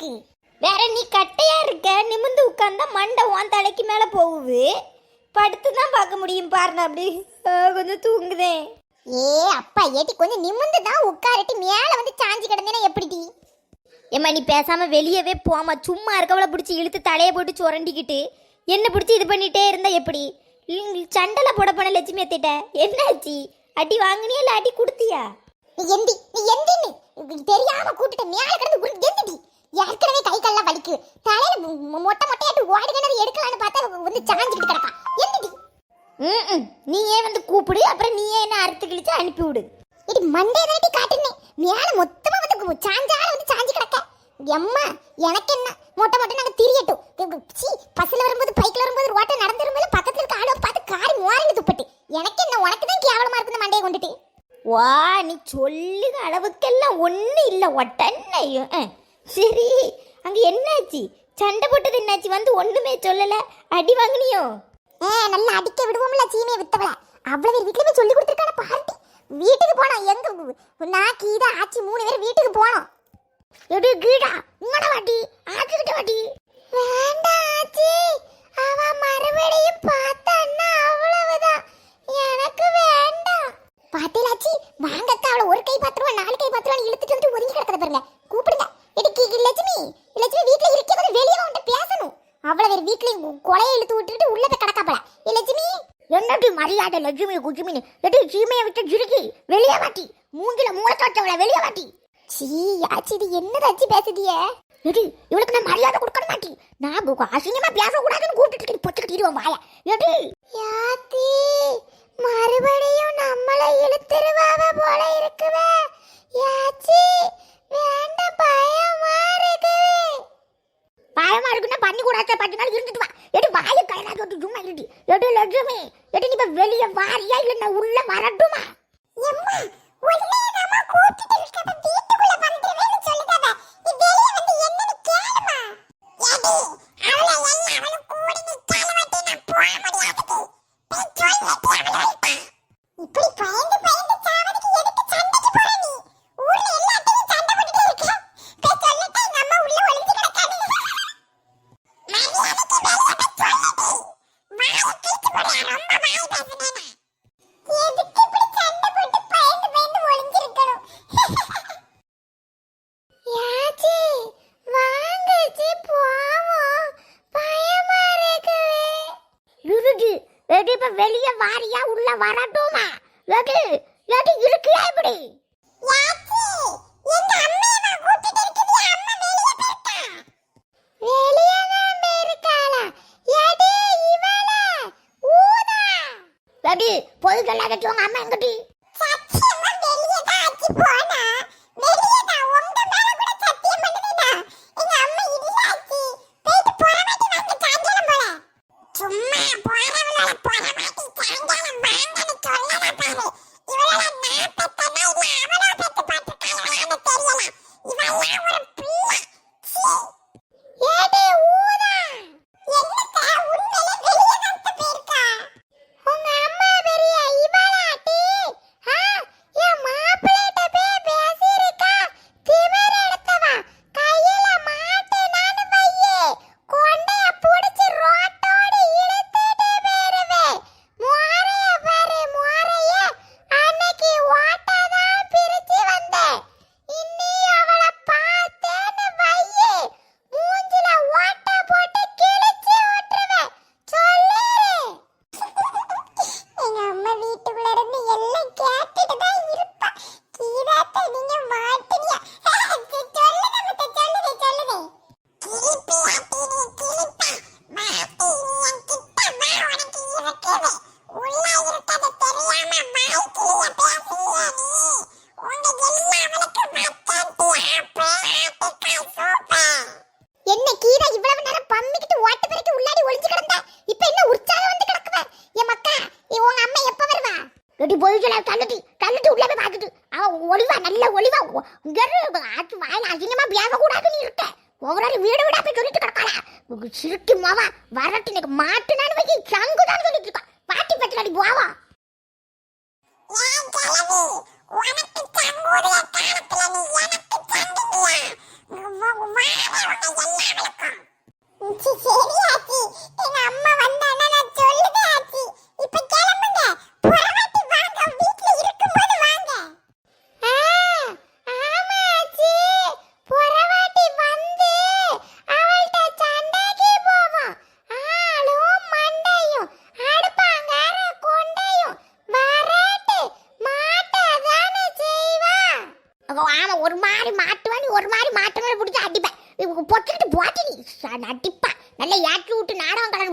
இருக்கு. வேற நீ கட்டையா இருக்க நிமிந்து உட்கார்ந்தா மண்டை உன் தலைக்கு மேல போகுது. படுத்து தான் பார்க்க முடியும் பாருங்க அப்படி. கொஞ்சம் தூங்குதேன் ஏ அப்பா ஏட்டி கொஞ்சம் நிமிந்து தான் உட்காரட்டி மேல வந்து சாஞ்சி கிடந்தேனா எப்படிடி? ஏம்மா நீ பேசாம வெளியவே போமா சும்மா இருக்கவள பிடிச்சி இழுத்து தலையை போட்டு சுரண்டிக்கிட்டு என்ன பிடிச்சி இது பண்ணிட்டே இருந்தா எப்படி? சண்டல போட போன லட்சுமி அத்திட்ட. என்னாச்சு? அடி வாங்கினியா இல்ல அடி கொடுத்தியா? நீ எந்தி நீ எந்தி தெரியாம கூட்டிட்டு மேல கிடந்து எந்திடி? ஏற்கனவே கை கால்லாம் வலிக்கு தலையில மொட்டை மொட்டையாட்டு ஓடி கிணறு எடுக்கலான்னு பார்த்தா வந்து சாஞ்சிக்கிட்டு கிடப்பா. எந்திடி ம் நீயே வந்து கூப்பிடு அப்புறம் நீயே என்ன அறுத்து கிழிச்சு அனுப்பி விடு. இது மண்டே தாட்டி காட்டுனே. மேல மொத்தமா வந்து சாஞ்சால வந்து சாஞ்சி கிடக்க. எம்மா எனக்கு என்ன? மொட்டை மொட்டை நாங்க திரியட்டும். சீ பஸ்ல வரும்போது பைக்ல வரும்போது ரோட்டை நடந்து வரும்போது பக்கத்துல இருக்க ஆளோ பார்த்து காரி மோரங்க துப்பட்டு. எனக்கு என்ன உனக்கு தான் கேவலமா இருக்கு இந்த மண்டையை கொண்டுட்டு? வா நீ சொல்லுத அளவுக்கெல்லாம் ஒன்றும் இல்லை. ஒட்டன்னையும் சரி அங்கே என்னாச்சு? சண்டை போட்டது என்னாச்சு? வந்து ஒன்றுமே சொல்லலை. அடி வாங்குனியோ? ஏ நல்லா அடிக்க விடுவோம்ல சீமையை வித்தவள. அவ்வளவு வீட்டுல சொல்லி கொடுத்துருக்கான பார்ட்டி வீட்டுக்கு போனோம். எங்க நான் கீதா ஆச்சி மூணு பேர் வீட்டுக்கு போனோம். எடு கீடா உங்களோட வாட்டி ஆச்சிக்கிட்ட வாட்டி வேண்டாம் ஆச்சி. அவ மறுபடியும் பார்த்தான்னா அவ்வளவுதான். எனக்கு வேண்டாம். பாத்தீங்களாச்சி வாங்க அக்கா அவளை ஒரு கை பாத்துருவா நாலு கை பாத்துருவா இழுத்துட்டு வந்து ஒதுங்கி கிடக்கத பாருங்க. கூப்பிடுங்க. எதுக்கு லட்சுமி? லட்சுமி வீட்டுல இருக்க வெளியே வந்து பேசணும். அவ்வளவு பேர் வீட்லயும் கொலையை இழுத்து விட்டுட்டு உள்ள போய் கிடக்காப்பல லட்சுமி. என்னடி மரியாதை லட்சுமி குஜுமினு எடி சீமையை விட்டு ஜிருக்கி வெளியே வாட்டி மூஞ்சில மூளத்தாட்டவளை வெளியே வாட்டி சீ ஆச்சி இது என்னதாச்சி பேசுதியே? எடி இவளுக்கு நான் மரியாதை கொடுக்க மாட்டி நான் அசிங்கமா பேசக்கூடாதுன்னு கூப்பிட்டு பொத்துக்கிட்டு இருவோம் வாய. எடி. யாத்தி. எடி இப்போ வெளியே வாரியா உள்ள வரட்டுமா? எடி எடி இருக்கியா இப்படி? இருக்குது அம்மா வெளிய போயிட்டா வெளிய தான் இருக்காளா எடி இவள ஊதா எடி பொய் சொல்லாத உங்க அம்மா எங்கடி சத்தியமா வெளிய தான் ஆச்சி போனா வெளிய தான் உங்க மேல கூட சத்தியம் பண்ணுதுடா எங்க அம்மா இல்ல ஆச்சி போயிட்டு போற மாட்டி வாங்க சாயங்காலம் போல சும்மா போறவளால போற மாட்டி சாயங்காலம் வாங்கன்னு சொல்லல பாரு இவளால நான் பெத்தனா இல்ல அவளா பெத்து பார்த்துட்டாளான்னு தெரியல இவெல்லாம் ஒரு பிள்ளை சீ. ஏடி ஊதா என்னக்கா உண்மையிலே வெளிய வந்து போயிருக்கா உங்க அம்மா பெரிய இவளாட்டி ஆ என் மாப்பிள்ளைட்ட போய் பேசியிருக்கா திமிர் எடுத்தவா கையில மாட்டினான்னு வையே கொண்டைய புடிச்சு ரோட்டோடு இழுத்துட்டு போயிருவே மோரைய பாரு மோரைய அன்னைக்கு ஓட்டதான் பிரிச்சு வந்தேன் இன்னி அவளை பார்த்தேன்னு வையே மூஞ்சில ஓட்ட போட்டு கிழிச்சு விட்டுருவேன் சொல்லிரு எங்க அம்மா வீட்டுக்குள்ள இருந்து எல்லாம் கேட்டுட்டு தான் இருப்பா கீதாத்த நீங்க மாட்டினியா சொல்லுங்க முத்த சொல்லுங்க சொல்லுங்க கிளிப்பி ஆட்டி நீ கிளிப்பா மாட்டி நீ என் கிட்ட வா உனக்கு இருக்குது உள்ள இருக்கிறது தெரியாம வாய்க்கிலிய பேசுறியா நீ உங்க எல்லாவளுக்கு மச்சான்டி சூப்பர் என்ன கீதா இவ்வளவு நேரம் பம்மிக்கிட்டு ஓட்டு பிறகு உள்ளாடி ஒளிஞ்சு கிடந்தா இப்ப என்ன உற்சாகம் வந்து கிடக்குவ என் மக்கா இ- உங்க அம்மா எப்ப வருவா எடி பொய் சொல்ல தள்ளுட்டி தள்ளுட்டு உள்ள போய் பார்த்துட்டு. அவ ஒளிவா நல்ல ஒளிவா இங்க ஆச்சு வாயில அசிங்கமா பேசக்கூடாதுன்னு இருக்க ஒவ்வொரு வீடு வீடா போய் சொல்லிட்டு கிடக்காளா சிரிக்கு மாவா வரட்டு எனக்கு மாட்டுனான்னு வைக்க சங்குதான் சொல்லிட்டு இருக்கா. பாட்டி பத்திராடி போவா உனக்கு சங்கூரிய காலத்துல நீ எனக்கு சண்டியா வா ஆமா ஒரு மாதிரி மாட்டுவா நீ ஒரு மாதிரி மாட்டுவா பிடிச்சி அடிப்பேன். பொத்துக்கிட்டு போட்டி நீ. அடிப்பா. நல்லா ஏற்றி விட்டு நாடகம் கலர்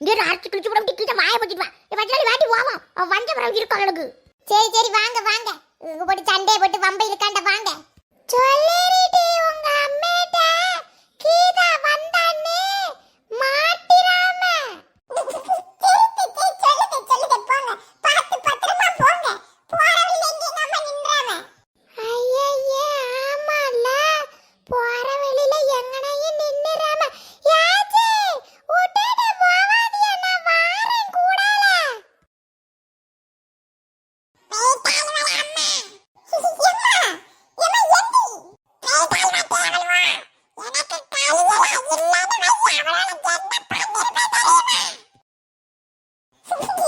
இங்கே அரைச்சி கிழிச்சு விட கிட்ட வாய பட்டிட்டு வா. வச்சாலும் வாட்டி போவோம் அவன் வந்த பிறகு இருக்கும் அவளுக்கு? சரி சரி வாங்க வாங்க. இங்க போட்டு சண்டையை போட்டு வம்பை இருக்காண்ட வாங்க. சொல்லிருடி உங்க அம்மேட்ட கீதா வந்தான்னு மாட்டிராம ஐயையே, ஆமால்ல. போற வழியில எங்கனையும் நின்னுறாம. யாச்சி, விட்டுட்டு போவாதீய, நான் வாரேன் கூடால.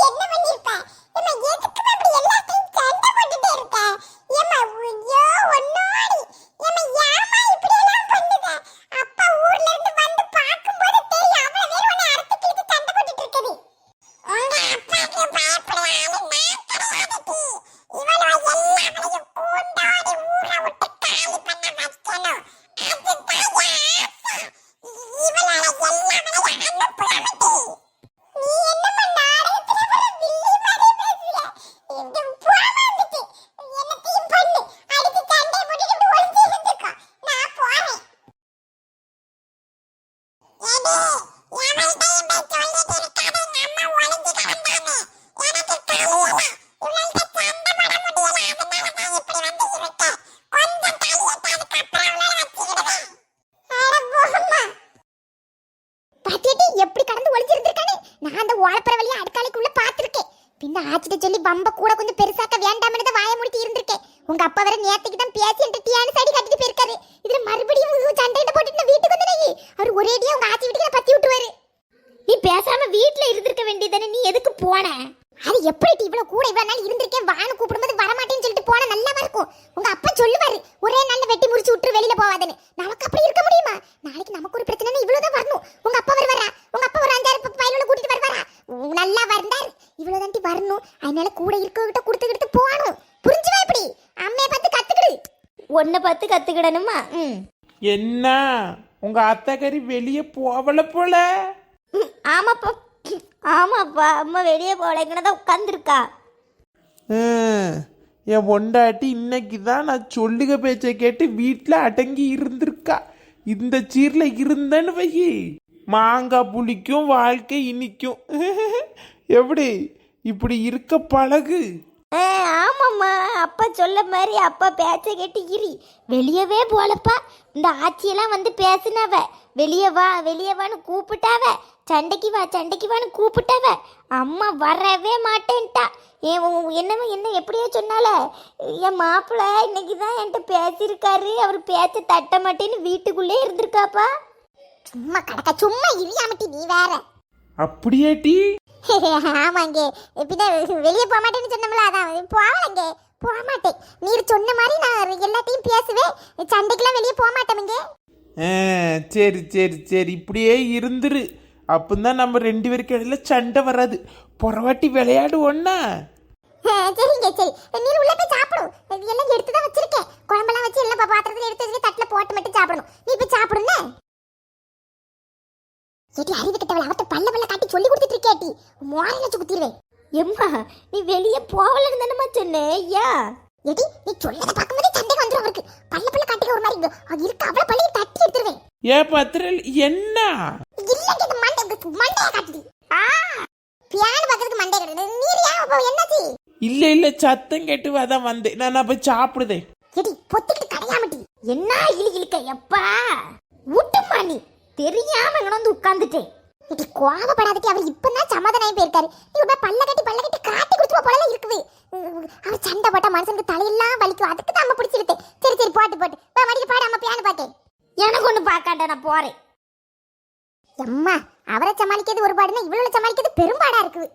என்ன பண்ணிருப்ப ஏம்மா எதுக்கு அப்படி எல்லாத்தையும் சண்டை போட்டுட்டே இருக்க ஏம்மா ஐயோ ஒன்னோடி ஏம்மா ஏம்மா இப்படி எல்லாம் பண்ணுத அப்பா ஊர்ல இருந்து வந்து பாக்கும்போது தெரியும் அவ்வளவு பேர் உன்னை அறுத்து கிழித்து சண்டை போட்டுட்டு இருக்குது உங்க அப்பாக்கு பயப்படாம நான் கிடையாதுடி இவளோ எல்லாவளையும் கூண்டாடி ஊரை விட்டு காலி பண்ண வைக்கணும் அதுதான் என் ஆசை இவளால எல்லாவளையும் அனுப்புறாமட்டி நீ என்னம்மா நாடகத்துல வர வில்லி மாதிரி பேசுற? இப்படி போகாம இருந்துட்டு, என்னத்தையும் பண்ணு. அடுத்து சண்டையை போட்டுட்டு இப்படி ஒளிஞ்சு இருந்துக்கோ. நான் போறேன். ஏடி, எவள்கிட்டயும் போய் சொல்லிட்டு இருக்காத, எங்க அம்மா ஒளிஞ்சு கிடந்தானே. எனக்கு கலியல. இவள்கிட்ட சண்டை போட முடியல. அதனால நான் இப்படி வந்து இருக்கேன். கொஞ்சம் கலியட்டும், அதுக்கப்புறம் அவளால வச்சுக்கிடுவேன். அட போம்மா. பாத்தியாட்டி எப்படி கடந்து ஒளிஞ்சிருந்திருக்கானே? நான் அந்த ஓலப்புற வழியா அடுக்காலைக்குள்ள பாத்திருக்கேன் பின்ன ஆச்சிட்ட சொல்லி பம்ப கூட கொஞ்சம் பெருசாக்க வேண்டாம்னு தான் வாய முடிட்டு இருந்திருக்கேன். உங்க அப்பா வர நேத்துக்கு தான் பேசி என்கிட்ட டியானு சைடு கட்டிட்டு போயிருக்காரு. இதுல மறுபடியும் சண்டையிட்ட போட்டுட்டு வீட்டுக்கு வந்துடுறீ அவர் ஒரேடியா உங்க ஆச்சி வீட்டுக்கு பத்தி விட்டுருவாரு. நீ பேசாம வீட்ல இருந்திருக்க வேண்டியதானே நீ எதுக்கு போன? அது எப்படி இவ்வளவு கூட இவ்வளவு நாள் இருந்திருக்கேன். வானு கூப்பிடும்போது வரமாட்டேன்னு சொல்லிட்டு போனா நல்லாவா இருக்கும்? உங்க அப்பா சொல்லுவாரு ஒரே நாள்ல வெட்டி முடிச்சு விட்டு வெளியில போவாதுன்னு. நமக்கு அப்படி இருக்க முடியுமா? நாளைக்கு நமக்கு ஒரு பிரச்சனை இவ்வளவுதான் வரணும் உங்க அப்பா வருவாரா உங்க அப்பா ஒரு அஞ்சாறு ப- பயலோட கூட்டிட்டு வருவாரா உம், நல்லா வந்தார் இவ்வளவுதான் டி வரணும் அதனால கூட இருக்கவங்கிட்ட கொடுத்துக்கிட்டு போகணும். புரிஞ்சுவா இப்படி? அம்மையை பார்த்து கத்துக்கிடு. ஒன்ன பார்த்து கத்துக்கிடணுமா? ம். என்ன? உங்க அத்தைக்கறி வெளியே போவல போல? ம், ஆமாப்பா. ஆமாப்பா. அம்மா வெளியே போகலைங்கன்னு தான் உட்காந்துருக்கா ஹம், என் பொண்டாட்டி இன்னைக்கு தான் நான் சொல்லுக பேச்சை கேட்டு வீட்டில் அடங்கி இருந்திருக்கா. இந்த சீரில் இருந்தேன்னு வையி. மாங்காய் புளிக்கும் வாழ்க்கை இனிக்கும். எப்படி? இப்படி இருக்க பழகு. ஆமாம்மா. அப்பா சொல்ல மாதிரி அப்பா பேச்ச கேட்டு இரி. வெளியவே போலப்பா. இந்த ஆச்சியெல்லாம் வந்து பேசுனவ. வெளியே வா வெளியே வான்னு கூப்பிட்டாவ. சண்டைக்கு வா சண்டைக்கு வான்னு கூப்பிட்டாவ. அம்மா வரவே மாட்டேன்ட்டா. உ- என்னவோ என்ன எப்படியோ சொன்னால. என் மாப்பிள்ளை இன்னைக்கு தான் என்கிட்ட பேசியிருக்காரு. அவர் பேச்ச தட்ட மாட்டேன்னு வீட்டுக்குள்ளே இருந்திருக்காப்பா. சும்மா கடக்க சும்மா இரியாமட்டி நீ வேற. அப்படியே டீ. ஆமாங்க பின்ன வெளியே போக மாட்டேன்னு சொன்னோம்ல அதான். போகலங்க போக மாட்டேன். நீர் சொன்ன மாதிரி நான் எல்லாத்தையும் பேசுவேன். சண்டைக்கெல்லாம் வெளியே போக மாட்டேமுங்க ஆ, சரி சரி சரி. இப்படியே இருந்துரு. அப்பந்தான் நம்ம ரெண்டு பேருக்கு இடையில சண்டை வராது. புறவாட்டி விளையாடுவோன்னா சரிங்க சரி. நீர் உள்ள போய் சாப்பிடும் இது எல்லாம் எடுத்து தான் வச்சிருக்கேன் குழம்பெல்லாம் வச்சு எல்லாம் பா- பாத்திரத்துல எடுத்து வச்சு தட்டுல போட்டு மட்டும் சாப்பிடணும் நீ போய் சாப்பிடுங்க ஏடி அறிவு கிட்டவள அவட்ட பல்ல பல்ல காட்டி சொல்லி கொடுத்துட்டு இருக்கேட்டி மோரையில வச்சு குத்திடுவேன் எம்மா நீ வெளியே போகலன்னு தானம்மா சொன்னேன் ஐயா ஏடி நீ சொல்லத பார்க்கும்போதே சண்டைக்கு வந்துரும் அவருக்கு பல்ல பல்ல காட்டிக்க ஒரு மாதிரி இங்க பல்லையை தட்டி எடுத்துருவேன். ஏ பத்திரல் என்ன? இல்லங்க இந்த மண்டை மண்டைய காட்டுது. ஆ பியானு பக்கத்துக்கு மண்டை காட்டுது. நீர் ஏன் அப்போ என்னாச்சு? இல்ல இல்ல சத்தம் கேட்டு அதான் வந்தேன். நான் போய் சாப்பிடுதேன். ஏடி பொத்திக்கிட்டு கடையாமட்டி என்ன இழு இழுக்க எப்பா? விட்டுமா நீ. தெரியாம இங்க வந்து உட்காந்துட்டேன் ஏடி கோவப்படாதட்டி அவர் இப்பதான் சமாதானம் போயிருக்காரு. நீ ஒரு பல்ல கட்டி பல்ல கட்டி காட்டி கொடுத்து போல இருக்குது. அவர் சண்டை போட்டா மனுஷனுக்கு தலையெல்லாம் வலிக்கும். அதுக்கு தான் அம்மா பிடிச்சிருக்கு சரி சரி போட்டு போட்டு. வா மடிக்கு பாடு அம்மா பியானு பாட்டேன் எனக்கு ஒண்ணு பார்க்காண்ட நான் போறேன். அம்மா அவரை சமாளிக்கிறது ஒரு பாடுனா இவ்வளவு சமாளிக்கிறது பெரும்பாடா இருக்குது.